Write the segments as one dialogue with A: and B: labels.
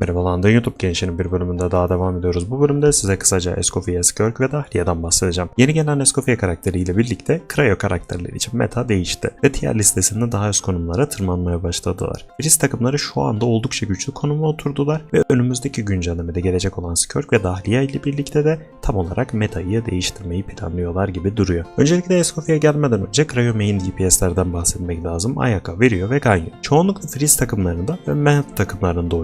A: Merhabalar YouTube gençlerin bir bölümünde daha devam ediyoruz. Bu bölümde size kısaca Escoffier, Skirk ve Dahlia'dan bahsedeceğim. Yeni gelen Escoffier karakteriyle birlikte Cryo karakterleri için meta değişti ve tier listesinde daha üst konumlara tırmanmaya başladılar. Birisi takımları şu anda oldukça güçlü konuma oturdular ve önümüzdeki güncellemede gelecek olan Skirk ve Dahlia ile birlikte de tam olarak metayı değiştirmeyi planlıyorlar gibi duruyor. Öncelikle Escoffier gelmeden önce Cryo main DPS'lerden bahsetmek lazım. Ayaka, Virio ve Ganyu. Çoğunlukla Freeze takımlarında ve Melt takımlarında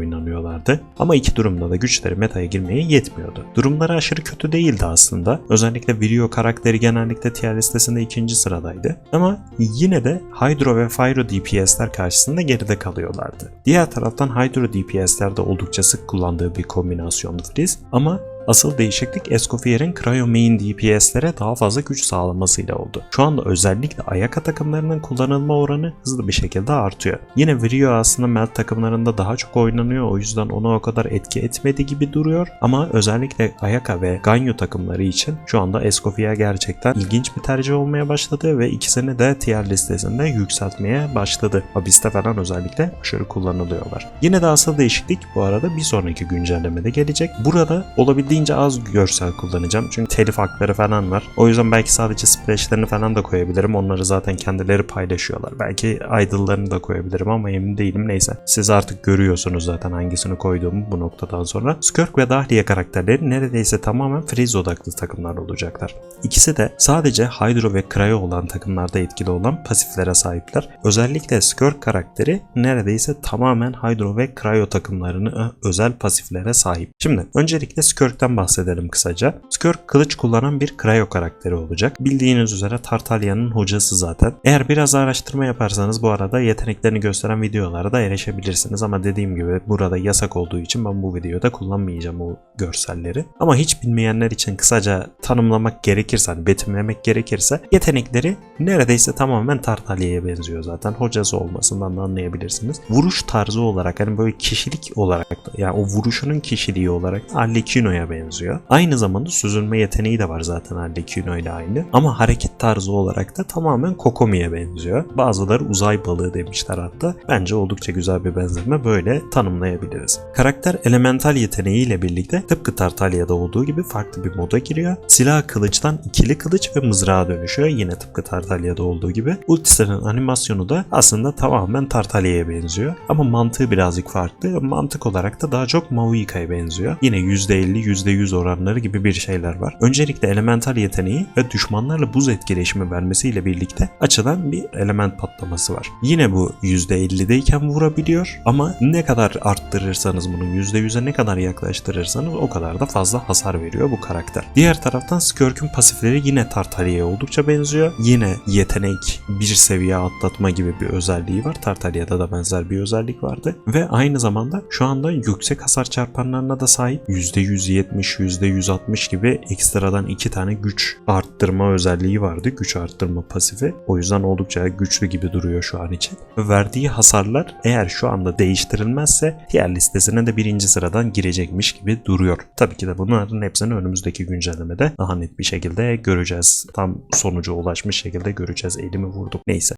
A: oynanıyorlardı. Ama iki durumda da güçleri metaya girmeye yetmiyordu. Durumları aşırı kötü değildi aslında. Özellikle Virio karakteri genellikle tier listesinde ikinci sıradaydı. Ama yine de Hydro ve Pyro DPS'ler karşısında geride kalıyorlardı. Diğer taraftan Hydro DPS'lerde oldukça sık kullandığı bir kombinasyondu Freeze ama Asıl değişiklik Escoffier'in Cryo Main DPS'lere daha fazla güç sağlamasıyla oldu. Şu anda özellikle Ayaka takımlarının kullanılma oranı hızlı bir şekilde artıyor. Yine Virio aslında Melt takımlarında daha çok oynanıyor o yüzden ona o kadar etki etmedi gibi duruyor. Ama özellikle Ayaka ve Ganyu takımları için şu anda Escoffier gerçekten ilginç bir tercih olmaya başladı ve ikisini de tier listesinde yükseltmeye başladı. Abyss'te falan özellikle aşırı kullanılıyorlar. Yine de asıl değişiklik bu arada bir sonraki güncellemede gelecek. Burada olabildiğince az görsel kullanacağım. Çünkü telif hakları falan var. O yüzden belki sadece splashlerini falan da koyabilirim. Onları zaten kendileri paylaşıyorlar. Belki idle'larını da koyabilirim ama emin değilim. Neyse. Siz artık görüyorsunuz zaten hangisini koyduğumu bu noktadan sonra. Skirk ve Dahlia karakterleri neredeyse tamamen freeze odaklı takımlar olacaklar. İkisi de sadece Hydro ve Cryo olan takımlarda etkili olan pasiflere sahipler. Özellikle Skirk karakteri neredeyse tamamen Hydro ve Cryo takımlarını özel pasiflere sahip. Şimdi öncelikle Skirk'ten bahsedelim kısaca. Skirk kılıç kullanan bir Cryo karakteri olacak. Bildiğiniz üzere Tartalya'nın hocası zaten. Eğer biraz araştırma yaparsanız bu arada yeteneklerini gösteren videolara da erişebilirsiniz ama dediğim gibi burada yasak olduğu için ben bu videoda kullanmayacağım o görselleri. Ama hiç bilmeyenler için kısaca tanımlamak gerekirse, hani betimlemek gerekirse yetenekleri neredeyse tamamen Tartalya'ya benziyor zaten. Hocası olmasından da anlayabilirsiniz. Vuruş tarzı olarak hani böyle kişilik olarak da yani o vuruşunun kişiliği olarak Arlecchino'ya benziyor. Aynı zamanda süzülme yeteneği de var zaten Arlecchino ile aynı. Ama hareket tarzı olarak da tamamen Kokomi'ye benziyor. Bazıları uzay balığı demişler hatta. Bence oldukça güzel bir benzetme böyle tanımlayabiliriz. Karakter elemental yeteneğiyle birlikte tıpkı Tartalya'da olduğu gibi farklı bir moda giriyor. Silah kılıçtan ikili kılıç ve mızrağa dönüşüyor. Yine tıpkı Tartalya'da olduğu gibi. Ultisinin animasyonu da aslında tamamen Tartalya'ya benziyor. Ama mantığı birazcık farklı. Mantık olarak da daha çok Mauika'ya benziyor. Yine %50 %100 oranları gibi bir şeyler var. Öncelikle elemental yeteneği ve düşmanlarla buz etkileşimi vermesiyle birlikte açılan bir element patlaması var. Yine bu %50'deyken vurabiliyor ama ne kadar arttırırsanız bunu %100'e ne kadar yaklaştırırsanız o kadar da fazla hasar veriyor bu karakter. Diğer taraftan Skirk'ün pasifleri yine Tartalya'ya oldukça benziyor. Yine yetenek bir seviye atlatma gibi bir özelliği var. Tartalya'da da benzer bir özellik vardı. Ve aynı zamanda şu anda yüksek hasar çarpanlarına da sahip %170, %160 gibi ekstradan iki tane güç arttırma özelliği vardı. Güç arttırma pasifi. O yüzden oldukça güçlü gibi duruyor şu an için. Verdiği hasarlar eğer şu anda değiştirilmezse diğer listesine de birinci sıradan girecekmiş gibi duruyor. Tabii ki de bunların hepsini önümüzdeki güncellemede daha net bir şekilde göreceğiz. Tam sonuca ulaşmış şekilde göreceğiz. Elimi vurdum. Neyse.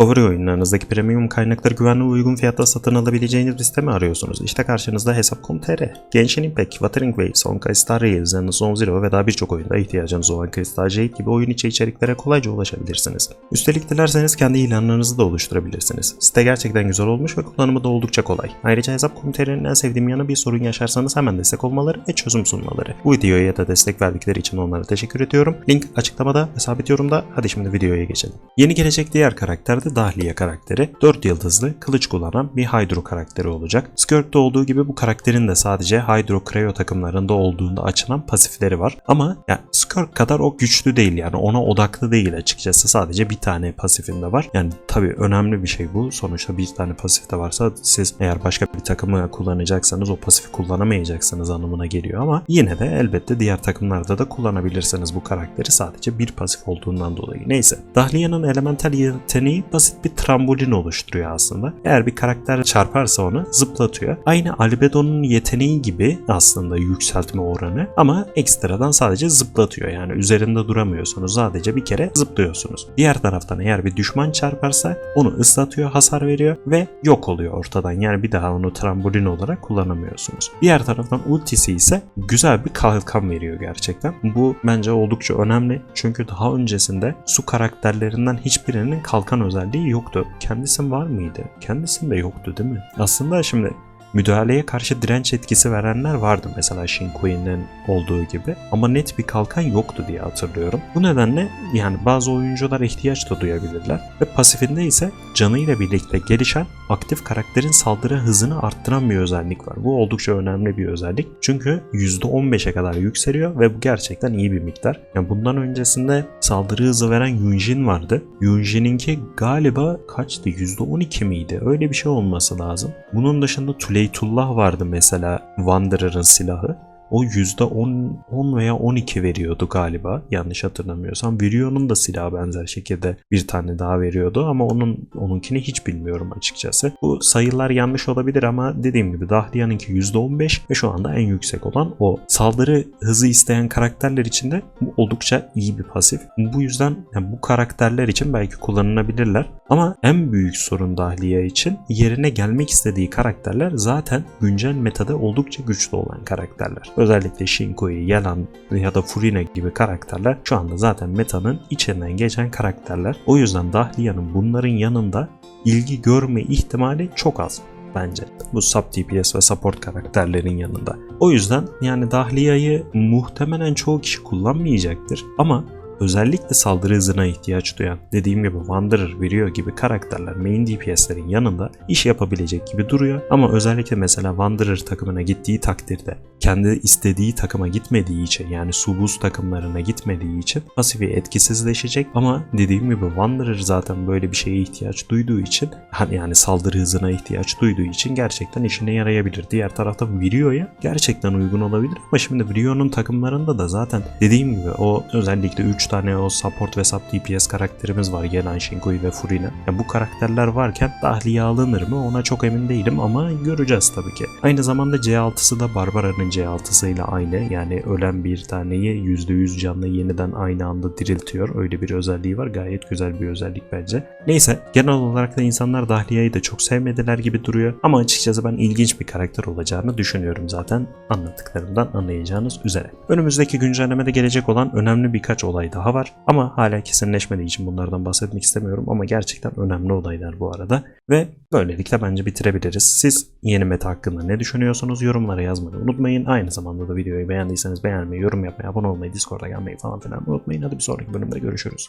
A: Favori oyunlarınızdaki premium kaynakları güvenli ve uygun fiyatta satın alabileceğiniz bir site mi arıyorsunuz? İşte karşınızda Hesap.com.tr. Genshin Impact, Wuthering Waves, Honkai Star Rail, Zenless Zone Zero ve daha birçok oyunda ihtiyacınız olan Crystal Jade gibi oyun içi içeriklere kolayca ulaşabilirsiniz. Üstelik dilerseniz kendi ilanlarınızı da oluşturabilirsiniz. Site gerçekten güzel olmuş ve kullanımı da oldukça kolay. Ayrıca Hesap.com.tr'nin en sevdiğim yanı bir sorun yaşarsanız hemen destek olmaları ve çözüm sunmaları. Bu videoya da destek verdikleri için onlara teşekkür ediyorum. Link açıklamada ve sabit yorumda. Hadi şimdi videoya geçelim. Yeni gelecek diğer karakter de Dahlia karakteri. 4 yıldızlı kılıç kullanan bir Hydro karakteri olacak. Skirk'te olduğu gibi bu karakterin de sadece Hydro Cryo takımlarında olduğunda açılan pasifleri var. Ama ya Skirk kadar o güçlü değil yani ona odaklı değil açıkçası. Sadece bir tane pasifinde var. Yani tabii önemli bir şey bu. Sonuçta bir tane pasif de varsa siz eğer başka bir takımı kullanacaksanız o pasifi kullanamayacaksınız anlamına geliyor ama yine de elbette diğer takımlarda da kullanabilirsiniz bu karakteri sadece bir pasif olduğundan dolayı. Neyse. Dahlia'nın elemental yeteneği basit bir trambolin oluşturuyor aslında. Eğer bir karakter çarparsa onu zıplatıyor. Aynı Albedo'nun yeteneği gibi aslında yükseltme oranı ama ekstradan sadece zıplatıyor. Yani üzerinde duramıyorsunuz. Sadece bir kere zıplıyorsunuz. Diğer taraftan eğer bir düşman çarparsa onu ıslatıyor, hasar veriyor ve yok oluyor ortadan. Yani bir daha onu trambolin olarak kullanamıyorsunuz. Diğer taraftan ultisi ise güzel bir kalkan veriyor gerçekten. Bu bence oldukça önemli. Çünkü daha öncesinde su karakterlerinden hiçbirinin kalkan özelliği yoktu. Kendisi var mıydı? Kendisinde yoktu değil mi? Aslında şimdi müdahaleye karşı direnç etkisi verenler vardı mesela Shinkoi'nin olduğu gibi ama net bir kalkan yoktu diye hatırlıyorum. Bu nedenle yani bazı oyuncular ihtiyaç da duyabilirler ve pasifinde ise canıyla birlikte gelişen aktif karakterin saldırı hızını arttıran bir özellik var. Bu oldukça önemli bir özellik çünkü %15'e kadar yükseliyor ve bu gerçekten iyi bir miktar. Yani bundan öncesinde saldırı hızı veren Yunjin vardı. Yunjin'inki galiba kaçtı? %12 miydi? Öyle bir şey olması lazım. Bunun dışında Tuleytullah vardı mesela Wanderer'ın silahı. O %10 10 veya 12 veriyordu galiba yanlış hatırlamıyorsam. Virio'nun da silahı benzer şekilde bir tane daha veriyordu ama onun onunkini hiç bilmiyorum açıkçası. Bu sayılar yanlış olabilir ama dediğim gibi Dahlia'nınki %15 ve şu anda en yüksek olan o. Saldırı hızı isteyen karakterler için de bu oldukça iyi bir pasif. Bu yüzden yani bu karakterler için belki kullanılabilirler ama en büyük sorun Dahlia için yerine gelmek istediği karakterler zaten güncel metada oldukça güçlü olan karakterler. Özellikle Shinkoi, Yelan ya da Furina gibi karakterler şu anda zaten metanın içinden geçen karakterler. O yüzden Dahlia'nın bunların yanında ilgi görme ihtimali çok az bence. Bu sub DPS ve support karakterlerin yanında. O yüzden yani Dahlia'yı muhtemelen çoğu kişi kullanmayacaktır ama özellikle saldırı hızına ihtiyaç duyan, dediğim gibi Wanderer, Virio gibi karakterler main DPS'lerin yanında iş yapabilecek gibi duruyor. Ama özellikle mesela Wanderer takımına gittiği takdirde kendi istediği takıma gitmediği için yani Subuz takımlarına gitmediği için pasifi etkisizleşecek ama dediğim gibi Wanderer zaten böyle bir şeye ihtiyaç duyduğu için hani yani saldırı hızına ihtiyaç duyduğu için gerçekten işine yarayabilir. Diğer taraftan Virio'ya gerçekten uygun olabilir ama şimdi Virio'nun takımlarında da zaten dediğim gibi o özellikle 3 tane o support ve sub DPS karakterimiz var. Gelen Shinkoi ve Furina. Yani bu karakterler varken dahliye alınır mı ona çok emin değilim ama göreceğiz tabii ki. Aynı zamanda C6'sı da Barbara'nın C6'sıyla aynı. Yani ölen bir taneyi %100 canlı yeniden aynı anda diriltiyor. Öyle bir özelliği var. Gayet güzel bir özellik bence. Neyse genel olarak da insanlar Dahliye'yi de çok sevmediler gibi duruyor. Ama açıkçası ben ilginç bir karakter olacağını düşünüyorum zaten anlattıklarımdan anlayacağınız üzere. Önümüzdeki güncellemede gelecek olan önemli birkaç olay daha var. Ama hala kesinleşmediği için bunlardan bahsetmek istemiyorum. Ama gerçekten önemli olaylar bu arada. Ve böylelikle bence bitirebiliriz. Siz yeni meta hakkında ne düşünüyorsunuz? Yorumlara yazmayı unutmayın. Aynı zamanda da videoyu beğendiyseniz beğenmeyi, yorum yapmayı, abone olmayı, Discord'a gelmeyi falan filan unutmayın. Hadi bir sonraki bölümde görüşürüz.